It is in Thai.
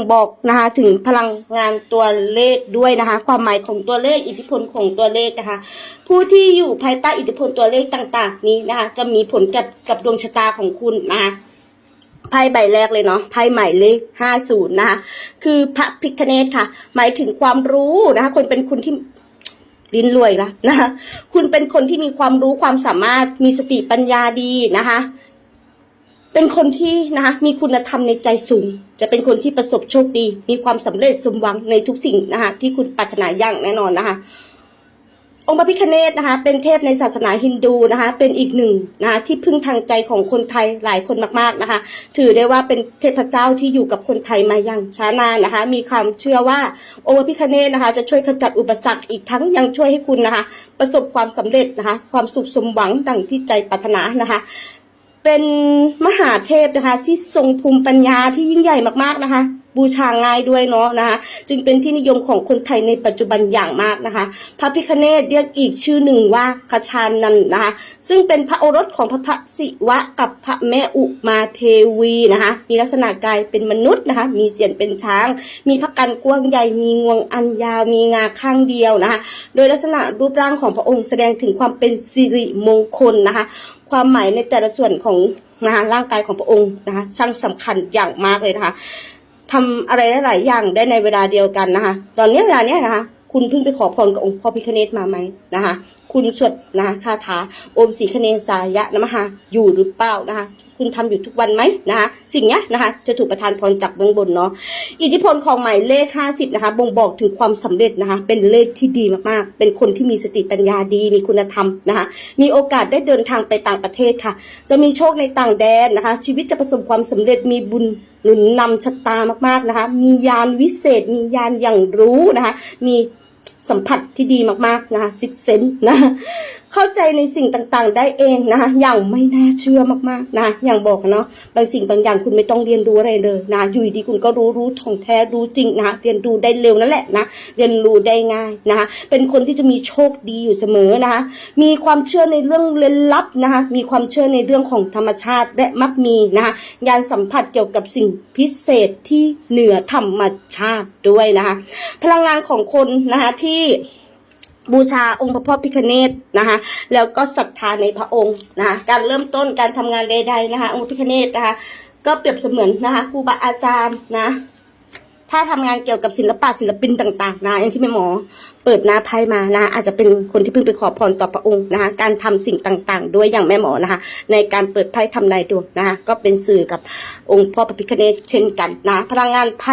งบอกนะคะถึงพลังงานตัวเลขด้วยนะคะ ความหมายของตัวเลขอิทธิพลของตัวเลขนะคะ ผู้ที่อยู่ภายใต้อิทธิพลตัวเลขต่างๆ นี้นะคะ จะมีผลกับกับดวงชะตาของคุณนะคะไพ่ใบแรกเลยเนาะไพ่หมายเลขห้าศูนย์นะคะคือพระพิคเนตค่ะ หมายถึงความรู้นะคะคนเป็นคนที่ลิ้นรวยละนะคะคุณเป็นคนที่มีความรู้ความสามารถมีสติปัญญาดีนะคะ เป็นคนที่นะคะมีคุณธรรมในใจสูง จะเป็นคนที่ประสบโชคดี มีความสำเร็จสมหวังในทุกสิ่งนะคะที่คุณปรารถนาอย่างแน่นอนนะคะองค์พระพิฆเนศนะคะ เป็นเทพในศาสนาฮินดูนะคะ เป็นอีกหนึ่งนะคะที่พึ่งทางใจของคนไทยหลายคนมากๆนะคะ ถือได้ว่าเป็นเทพเจ้าที่อยู่กับคนไทยมาอย่างช้านานนะคะ มีความเชื่อว่าองค์พระพิฆเนศนะคะ จะช่วยขจัดอุปสรรคอีกทั้งยังช่วยให้คุณนะคะ ประสบความสำเร็จนะคะ ความสุขสมหวังดังที่ใจปรารถนานะคะ เป็นมหาเทพนะคะ ที่ทรงภูมิปัญญาที่ยิ่งใหญ่มากๆนะคะ บูชาง่ายด้วยเนาะนะคะ จึงเป็นที่นิยมของคนไทยในปัจจุบันอย่างมากนะคะ พระพิคเนตเรียกอีกชื่อหนึ่งว่าคชานันนะคะ ซึ่งเป็นพระโอรสของพระพระศิวะกับพระแม่อุมาเทวีนะคะ มีลักษณะกายเป็นมนุษย์นะคะ มีเสียนเป็นช้าง มีพระกันกว้างใหญ่มีงวงอันยาวมีงาข้างเดียวนะคะ โดยลักษณะรูปร่างของพระองค์แสดงถึงความเป็นสิริมงคลนะคะ ความหมายในแต่ละส่วนของนะคะร่างกายของพระองค์นะคะช่างสำคัญอย่างมากเลยนะคะ ทำอะไรหลายอย่างได้ในเวลาเดียวกันนะคะ ตอนนี้เวลาเนี้ยนะคะ คุณเพิ่งไปขอพรกับองค์พ่อพิคเนตมาไหมนะคะ คุณสวดนะคะคาถาโอมสีคเนสายะนะมหาอยู่หรือเปล่านะคะ คุณทำอยู่ทุกวันไหมนะคะ สิ่งเนี้ยนะคะ จะถูกประทานพรจากเบื้องบนเนาะอิทธิพลของหมายเลข 50 นะคะ บ่งบอกถึงความสำเร็จนะคะ เป็นเลขที่ดีมากๆ เป็นคนที่มีสติปัญญาดี มีคุณธรรมนะคะ มีโอกาสได้เดินทางไปต่างประเทศค่ะ จะมีโชคในต่างแดนนะคะ ชีวิตจะประสบความสำเร็จมีบุญ หนุนนำชะตามากๆนะคะ มียานวิเศษ มียานอย่างรู้นะคะ มี สัมผัสที่ดีมากๆนะคะซิกเซนนะ เข้าใจในสิ่งต่างๆ ได้เองนะคะอย่างไม่น่าเชื่อมากๆนะอย่างบอกเนาะบางสิ่งบางอย่างคุณไม่ต้องเรียนรู้อะไรเลยนะอยู่ดีคุณก็รู้รู้ท่องแท้รู้จริงนะคะเรียนรู้ได้เร็วนั่นแหละนะเรียนรู้ได้ง่ายนะคะเป็นคนที่จะมีโชคดีอยู่เสมอนะคะมีความเชื่อในเรื่องเล่นลับนะคะมีความเชื่อในเรื่องของธรรมชาติและมักมีนะคะยานสัมผัสเกี่ยวกับสิ่งพิเศษที่เหนือธรรมชาติด้วยนะคะพลังงานของคนนะคะที่บูชาองค์พระพ่อพิคเนตนะคะ แล้วก็ศรัทธาในพระองค์นะคะการเริ่มต้นการทำงานใดๆนะคะ องค์พิคเนตนะคะ ก็เปรียบเสมือนนะคะครูบาอาจารย์นะ ถ้าทำงานเกี่ยวกับศิลปะศิลปินต่าง ๆ นะอย่างที่แม่หมอเปิดหน้าไพ่มานะ อาจจะเป็นคนที่เพิ่งไปขอพรต่อพระองค์นะคะ การทำสิ่งต่างๆ ด้วยอย่างแม่หมอนะคะ ในการเปิดไพ่ทำนายดวงนะคะ ก็เป็นสื่อกับองค์พ่อพระพิคเนตเช่นกันนะ พลังงานไพ่